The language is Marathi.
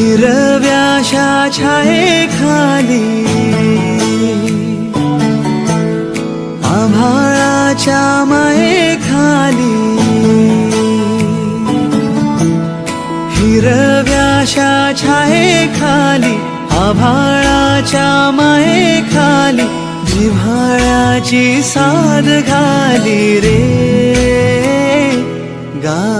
हिरव्याशा छाये खाली आभाळाच्या माये खाली हिरव्याशा छाये खाली आभाळाच्या माये खाली जिव्हाळ्याची साध घाली रे गा